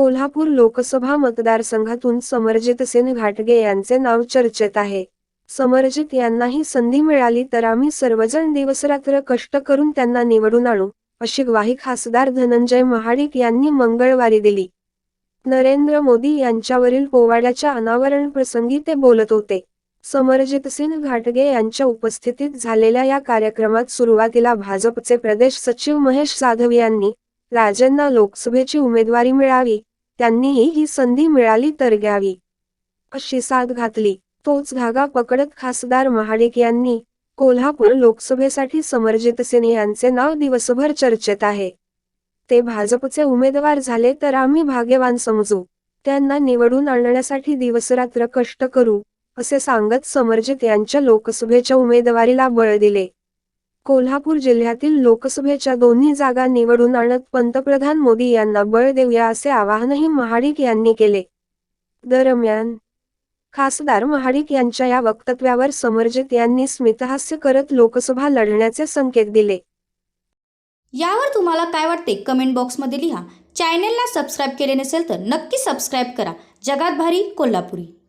कोल्हापूर लोकसभा मतदारसंघातून समरजितसेन घाटगे यांचे नाव चर्चेत आहे. समरजित यांनाही संधी मिळाली तर आम्ही सर्वजण दिवसरात्र कष्ट करून त्यांना निवडून आणू अशी ग्वाही खासदार धनंजय महाडिक यांनी मंगळवारी दिली. नरेंद्र मोदी यांच्यावरील पोवाड्याच्या अनावरण प्रसंगी ते बोलत होते. समरजितसिंह घाटगे यांच्या उपस्थितीत झालेल्या या कार्यक्रमात सुरुवातीला भाजपचे प्रदेश सचिव महेश जाधव यांनी राजेंना लोकसभेची उमेदवारी मिळावी त्यांनीही ही संधी मिळाली तर घ्यावी. अशी साथ घातली. तोच धागा पकडत खासदार महाडिक यांनी कोल्हापूर लोकसभेसाठी समरजितसेन यांचे नाव दिवसभर चर्चेत आहे. ते भाजपचे उमेदवार झाले तर आम्ही भाग्यवान समजू. त्यांना निवडून आणण्यासाठी दिवसरात्र कष्ट करू असे सांगत समरजित यांच्या लोकसभेच्या उमेदवारीला बळ दिले. कोल्हापूर जिल्ह्यातील लोकसभेच्या दोन्ही जागा निवडून आणत पंतप्रधान मोदी यांना बळ देऊया असे आवाहनही महाडिक यांनी केले. दरम्यान खासदार महाडिक यांच्या या वक्तव्यावर समरजित यांनी स्मितहास्य करत लोकसभा लढण्याचे संकेत दिले. यावर तुम्हाला काय वाटते? कमेंट बॉक्समध्ये लिहा. चॅनेलला सबस्क्राईब केले नसेल तर नक्की सबस्क्राईब करा. जगात भारी कोल्हापुरी.